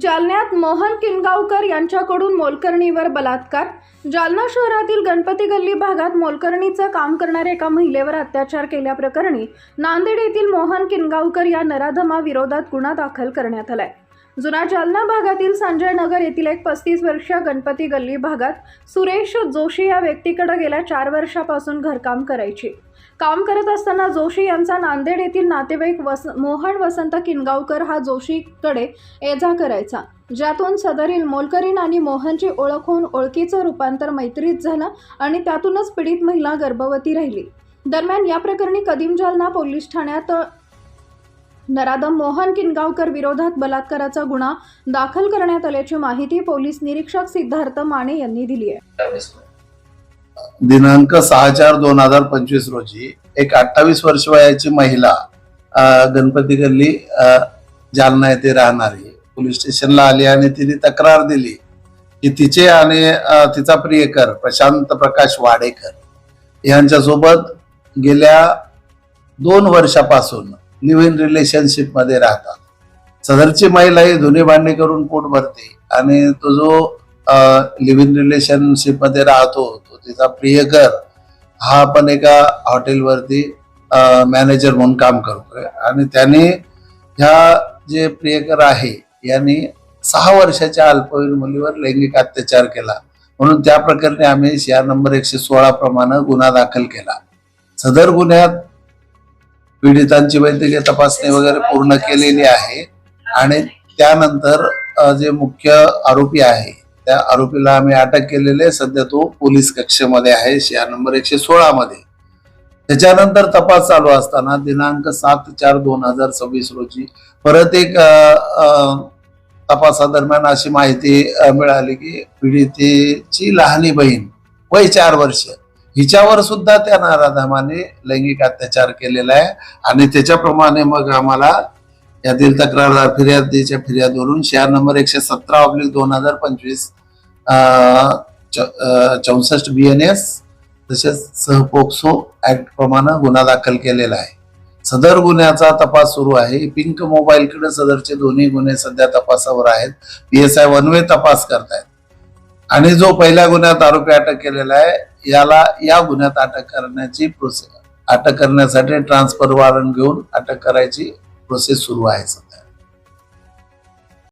जालन्यात मोहन किनगावकर यांच्याकडून मोलकरणीवर बलात्कार. जालना शहरातील गणपती गल्ली भागात मोलकरणीचं काम करणाऱ्या एका महिलेवर अत्याचार केल्याप्रकरणी नांदेड येथील मोहन किनगावकर या नराधमा विरोधात गुन्हा दाखल करण्यात आलाय. जुना जालना भागातील संजय नगर येथील एक पस्तीस वर्षीय गणपती गल्ली भागात सुरेश जोशी या व्यक्तीकडे गेल्या चार वर्षापासून घरकाम करायची. काम करत असताना जोशी यांचा नांदेड येथील नातेवाईक वस मोहन वसंत किनगावकर हा जोशीकडे ये जा करायचा. ज्यातून सदरील मोलकरीन आणि मोहनची ओळख होऊन ओळखीचं रूपांतर मैत्रीत झालं आणि त्यातूनच पीडित महिला गर्भवती राहिली. दरम्यान या प्रकरणी कदीम जालना पोलीस ठाण्यात नराधम मोहन किनगावकर विरोधात बलात्काराचा गुन्हा दाखल करण्यात आल्याची माहिती पोलीस निरीक्षक सिद्धार्थ माने यांनी दिली आहे. दिनांक सहा चार दोन हजार पंचवीस रोजी एक अठ्ठावीस वर्ष वयाची महिला गणपती गल्ली जालना येथे राहणारी पोलीस स्टेशनला आली आणि तिने तक्रार दिली की तिचे आणि तिचा प्रियकर प्रशांत प्रकाश वाडेकर यांच्यासोबत गेल्या दोन वर्षापासून लिव्ह इन रिलेशनशिपमध्ये राहतात. सदरची महिला ही धुनी भांडी करून पोट भरते आणि तो जो लिव्ह इन रिलेशनशिपमध्ये राहतो तो तिचा प्रियकर हा पण एका हॉटेलवरती मॅनेजर म्हणून काम करतोय. आणि त्याने ह्या जे प्रियकर आहे यांनी सहा वर्षाच्या अल्पवयीन मुलीवर लैंगिक अत्याचार केला. म्हणून त्या प्रकरणी आम्ही या नंबर एकशे सोळा प्रमाणे गुन्हा दाखल केला. सदर गुन्ह्यात पीडितांची वैद्यकीय तपासणी वगैरे पूर्ण केलेली आहे. आणि त्यानंतर जे मुख्य आरोपी आहे त्या आरोपीला आम्ही अटक केलेले सध्या तो पोलीस कक्षेमध्ये आहे या नंबर एकशे सोळा मध्ये. त्याच्यानंतर तपास चालू असताना दिनांक सात चार दोन हजार सव्वीस रोजी परत एक तपासादरम्यान अशी माहिती मिळाली की पीडितेची लहानी बहीण वय चार वर्ष हिच्यावर सुद्धा त्या नाराधामाने लैंगिक अत्याचार केलेला आहे. आणि त्याच्याप्रमाणे मग आम्हाला यातील तक्रारदार फिर्यादीच्या फिर्यादवरून शेअर नंबर एकशे सतरा ऑब्लिक दोन हजार पंचवीस चौसष्ट बी एन एस तसेच सहपोक्सो ऍक्ट प्रमाणे गुन्हा दाखल केलेला आहे. सदर गुन्ह्याचा तपास सुरू आहे. पिंक मोबाईलकडे सदरचे दोन्ही गुन्हे सध्या तपासावर आहेत. पी एस आय वनवे तपास करतायत. आणि जो पहिल्या गुन्ह्यात आरोपी अटक केलेला आहे याला या गुन्ह्यात अटक करण्याची प्रोसेस अटक करण्यासाठी ट्रान्सफर वॉरंट घेऊन अटक करायची प्रोसेस सुरू आहे